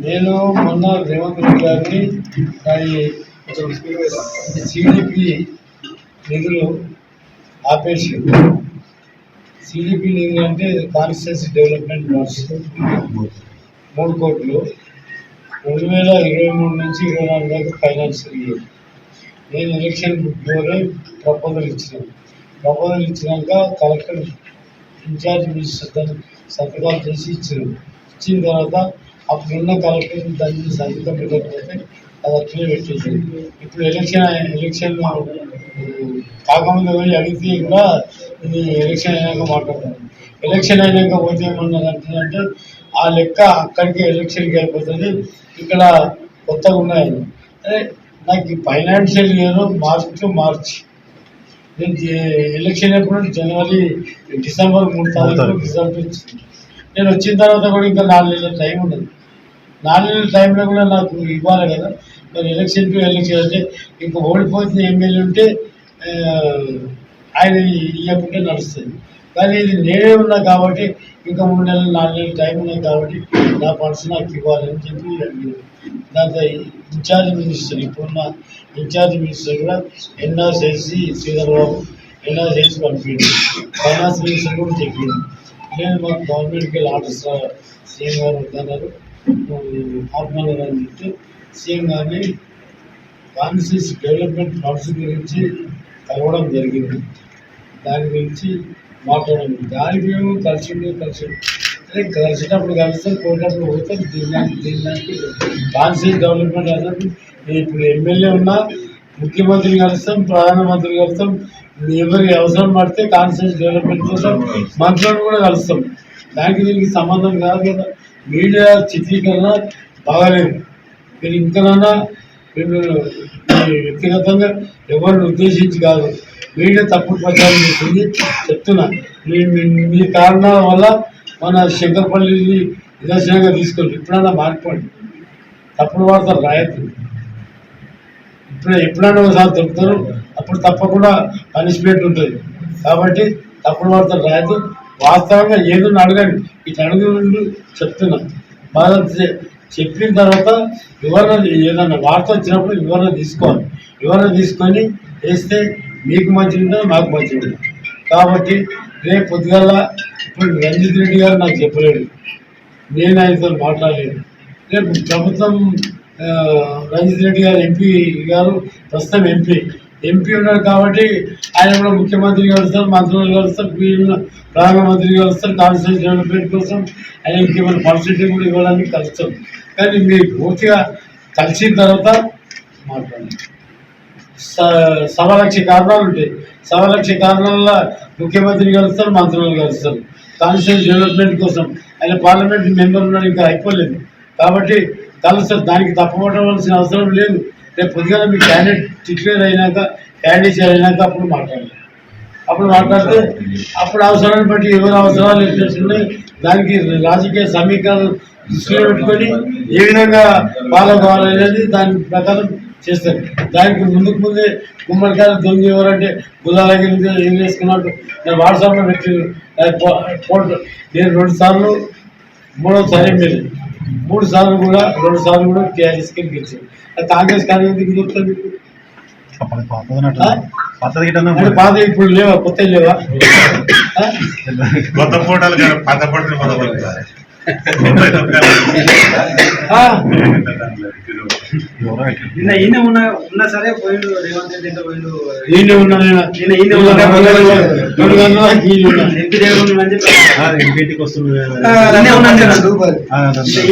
నేను మొన్న రేవంత్ రెడ్డి గారిని దాని సిడిపి నిధులు ఆపేసి సిడిపి నిధులు అంటే కాన్స్టిట్యూన్సీ డెవలప్మెంట్ ఫండ్స్ మూడు కోట్లు రెండు వేల ఇరవై మూడు నుంచి ఇరవై నాలుగు వరకు ఫైనాన్స్ ఇయర్ నేను ఎలక్షన్ బిఫోరే ప్రపోజల్ ఇచ్చినాను. ప్రపోజల్ ఇచ్చినాక కలెక్టర్ ఇన్ఛార్జ్ మినిస్టర్ సంతకాలు చేసి ఇచ్చినాను ఇచ్చిన తర్వాత అప్పుడున్న కలెక్టర్ దాన్ని సంతకం పెట్టకపోతే అది అట్లే పెట్టేసి ఇప్పుడు ఎలక్షన్ ఎలక్షన్ కాకముందు పోయి అడిగితే కూడా ఇది ఎలక్షన్ అయినాక మాట్లాడతాను ఎలక్షన్ అయినాక పోతే ఏమన్నది అంటే ఆ లెక్క అక్కడికి ఎలక్షన్కి అయిపోతుంది. ఇక్కడ కొత్తగా ఉన్నాయి. అదే నాకు financial year March to March. నేను ఎలక్షన్ ఎప్పుడు జనవరి డిసెంబర్ మూడు తారీఖు రిజల్ట్ వచ్చింది. నేను వచ్చిన తర్వాత కూడా ఇంకా నాలుగు నెలల టైం ఉన్నది నాలుగు నెలల టైంలో కూడా నాకు ఇవ్వాలి కదా. మరి ఎలక్షన్ టు ఎలక్షన్ అంటే ఇంకా ఓడిపోతున్న ఎమ్మెల్యే ఉంటే ఆయన ఇవ్వకుంటే నడుస్తుంది. కానీ ఇది నేనే ఉన్నా కాబట్టి ఇంకా మూడు నెలలు నాలుగు నెలలు టైం ఉన్నాయి కాబట్టి నా ఫండ్స్ నాకు ఇవ్వాలని చెప్పి దాంతో ఇన్ఛార్జ్ మినిస్టర్ ఇప్పుడున్న ఇన్ఛార్జ్ మినిస్టర్ కూడా ఎన్ఆర్ చేసి శ్రీధర్ బాబు చేసి పంపిండు ఫైనాన్స్ మినిస్టర్ కూడా చెప్పిండు నేను మాకు గవర్నమెంట్కి ఆర్డర్స్ సీఎం గారు వద్దన్నారు ఆత్మనిర్భర్ అని చెప్తే సీఎం గారిని కాన్షియస్ డెవలప్మెంట్ ప్రాసెస్ గురించి కలవడం జరిగింది. దాని గురించి మాట్లాడడం దానికి మేము కలిసి కలిసి కలిసినప్పుడు కలుస్తాం పోయినప్పుడు పోతాం దీనికి దీనికి కాన్షియస్ డెవలప్మెంట్ అన్నట్టు ఇప్పుడు ఎమ్మెల్యే ఉన్నా ముఖ్యమంత్రి కలుస్తాం ప్రధానమంత్రి కలుస్తాం ఎవరికి అవసరం పడితే కాన్షియస్ డెవలప్మెంట్ కోసం మంత్రులను కూడా కలుస్తాం. దానికి దీనికి సంబంధం కాదు కదా. మీడియా చిత్రీకరణ బాగాలేదు. మీరు ఇంకనన్నా మేము వ్యక్తిగతంగా ఎవరిని ఉద్దేశించి కాదు మీడియా తప్పుడు ప్రచారం చేసింది చెప్తున్నా. మీ కారణాల వల్ల మన శంకరపల్లిని నిదర్శనంగా తీసుకోండి ఎప్పుడైనా మారిపోండి. తప్పుడు వార్తలు రాయద్దు. ఇప్పుడు ఎప్పుడైనా ఒకసారి దొరుకుతారు అప్పుడు తప్పకుండా పనిష్మెంట్ ఉంటుంది. కాబట్టి తప్పుడు వార్తలు రాయద్దు. వాస్తవంగా ఏదో అడగండి. ఇటు అడగండి చెప్తున్నా. బాగా చెప్పిన తర్వాత వివరణ ఏదన్నా వార్త వచ్చినప్పుడు వివరణ తీసుకోవాలి. వివరణ తీసుకొని వేస్తే మీకు మంచిది ఉంటుంది నాకు మంచిది ఉంటుంది కాబట్టి రేపు పొద్దుగల ఇప్పుడు రంజిత్ రెడ్డి గారు నాకు చెప్పలేడు. నేను ఆయనతో మాట్లాడలేదు. రేపు ప్రభుత్వం రంజిత్ రెడ్డి గారు ఎంపీ గారు ప్రస్తుతం ఎంపీ. ఎంపీ ఉన్నారు కాబట్టి ఆయన కూడా ముఖ్యమంత్రి కలుస్తారు మంత్రులు కలుస్తారు వీళ్ళు ప్రధానమంత్రి కలుస్తారు కాన్స్టిట్యూషన్ డెవలప్మెంట్ కోసం ఆయన ఇంకేమైనా పర్సెంటేజ్ కూడా ఇవ్వడానికి కలుస్తాం కానీ మీరు పూర్తిగా కలిసిన తర్వాత మాట్లాడండి. స- సవా లక్ష కారణాలు ఉంటాయి. సవా లక్ష కారణాల ముఖ్యమంత్రి కలుస్తారు మంత్రులు కలుస్తారు. కాన్స్టిట్యూషన్ డెవలప్మెంట్ కోసం ఆయన పార్లమెంట్ మెంబర్ ఉన్నారు ఇంకా అయిపోలేదు. కాబట్టి కలుస్తారు దానికి తప్పబడవలసిన అవసరం లేదు. రేపు పొద్దుగా మీ క్యాండిడేట్ డిక్లేర్ అయినాక క్యాండిడేట్ అయినాక అప్పుడు మాట్లాడాలి. అప్పుడు మాట్లాడితే అప్పుడు అవసరాన్ని బట్టి ఎవరి అవసరాలు ఎట్లా ఉన్నాయి దానికి రాజకీయ సమీకరణలు దృష్టిలో పెట్టుకొని ఏ విధంగా ఫాలో కావాలనేది దాని ప్రకారం చేస్తారు. దానికి ముందుకు ముందే గుమ్మడికాయలు దొంగ ఎవరంటే గులాలగిరి ఏం చేసుకున్నట్టు నేను వాట్సాప్లో పెట్టి నేను రెండు సార్లు మూడోసారి మీరు మూడు సార్లు కూడా రెండు సార్లు కూడా టీఆర్ఎస్కి గెలిచాను అది కాంగ్రెస్ కానీ ఎందుకు చెప్తాను మీకు పాత ఇప్పుడు లేవా? కొత్త లేవా? కొత్త ఫోటోలు పాత ఫోటోలు ఈయన ఉన్న ఉన్నా సరే పోయిండు రేవంత్ రెడ్డి అంటే పోయిండు. ఈయన ఉన్నా నేను. ఈయన- ఈయన ఈయన ఉన్నా. రెండు గంటల ఈయన ఉన్నా. ఎంపీ దగ్గర ఉన్నాడని చెప్పి. ఇంటికి వస్తుంది